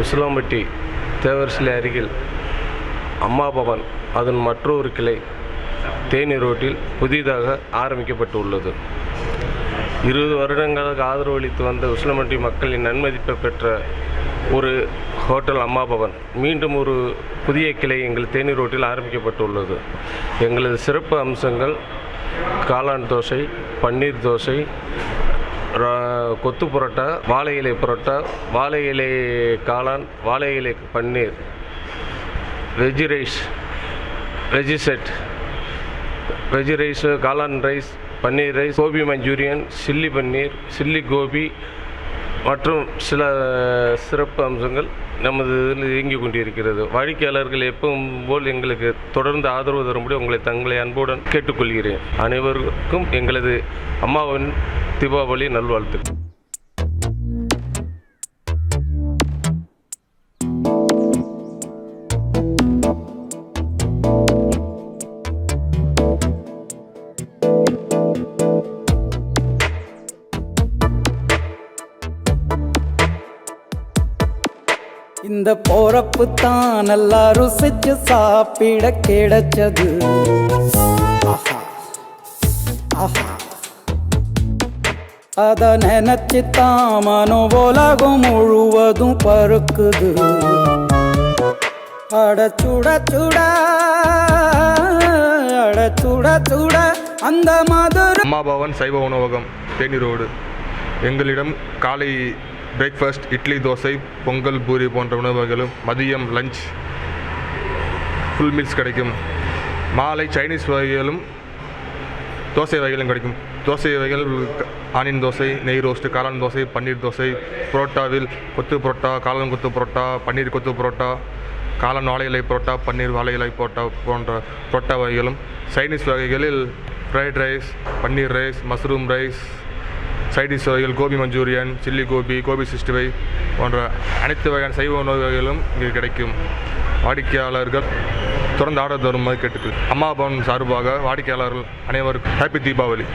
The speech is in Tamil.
உசிலம்பட்டி தேவர்சிலை அருகில் அம்மா பவன் அதன் மற்றொரு கிளை தேனி ரோட்டில் புதிதாக ஆரம்பிக்கப்பட்டு உள்ளது இருபது வருடங்களுக்கு ஆதரவளித்து வந்த உசிலம்பட்டி மக்களின் நன்மதிப்பை பெற்ற ஒரு ஹோட்டல் அம்மா பவன் மீண்டும் ஒரு புதிய கிளை எங்கள் தேனி ரோட்டில் ஆரம்பிக்கப்பட்டுள்ளது. எங்களது சிறப்பு அம்சங்கள் காளான் தோசை பன்னீர் தோசை கொத்து புரோட்டா வாழை இலை புரோட்டா வாழை இலை காளான் வாழை இலை paneer veg rice veg set veg rice காளான் rice paneer rice gobi manchurian chilli paneer chilli gobi மற்றும் சில சிறப்பு அம்சங்கள் நமது இதில் இயங்கிக் கொண்டிருக்கிறது. வாடிக்கையாளர்கள் எப்பவும் போல் எங்களுக்கு தொடர்ந்து ஆதரவு தரும்படி உங்களை தங்களை அன்புடன் கேட்டுக்கொள்கிறேன். அனைவருக்கும் எங்களது அம்மாவின் தீபாவளி நல்வாழ்த்துக்கள். இந்த போறப்பு தான் நல்லா ருசிச்சு சாப்பிட கிடைச்சது. அத நினைச்சு தான் மனோ உலகம் முழுவதும் பருக்குது அட சுட சுட அட சுட சுட அந்த மதுர அம்மா பவன் சைவ உணவகம் தேனி ரோடு எங்களிடம் காலை பிரேக்ஃபாஸ்ட் இட்லி தோசை பொங்கல் பூரி போன்ற உணவுகளும் மதியம் லஞ்ச் ஃபுல் மீல்ஸ் கிடைக்கும். மாலை சைனீஸ் வகைகளும் தோசை வகைகளும் கிடைக்கும். தோசை வகைகள் ஆனியன் தோசை நெய் ரோஸ்ட்டு காளான் தோசை பன்னீர் தோசை புரோட்டாவில் கொத்து புரோட்டா காளான் கொத்து புரோட்டா பன்னீர் கொத்து புரோட்டா காளான் வாழை இலை புரோட்டா பன்னீர் வாழை இலை புரோட்டா போன்ற புரோட்டா வகைகளும். சைனீஸ் வகைகளில் fried rice paneer rice mushroom rice side dish வகைகள் gobi manchurian chilli gobi gobi sixty five போன்ற அனைத்து வகையான சைவ உணவு வகைகளும் இங்கே கிடைக்கும். வாடிக்கையாளர்கள் தொடர்ந்து ஆர்டர் தருமாறு கேட்டுக்கு அம்மா பவன் சார்பாக வாடிக்கையாளர்கள் அனைவருக்கும் ஹாப்பி தீபாவளி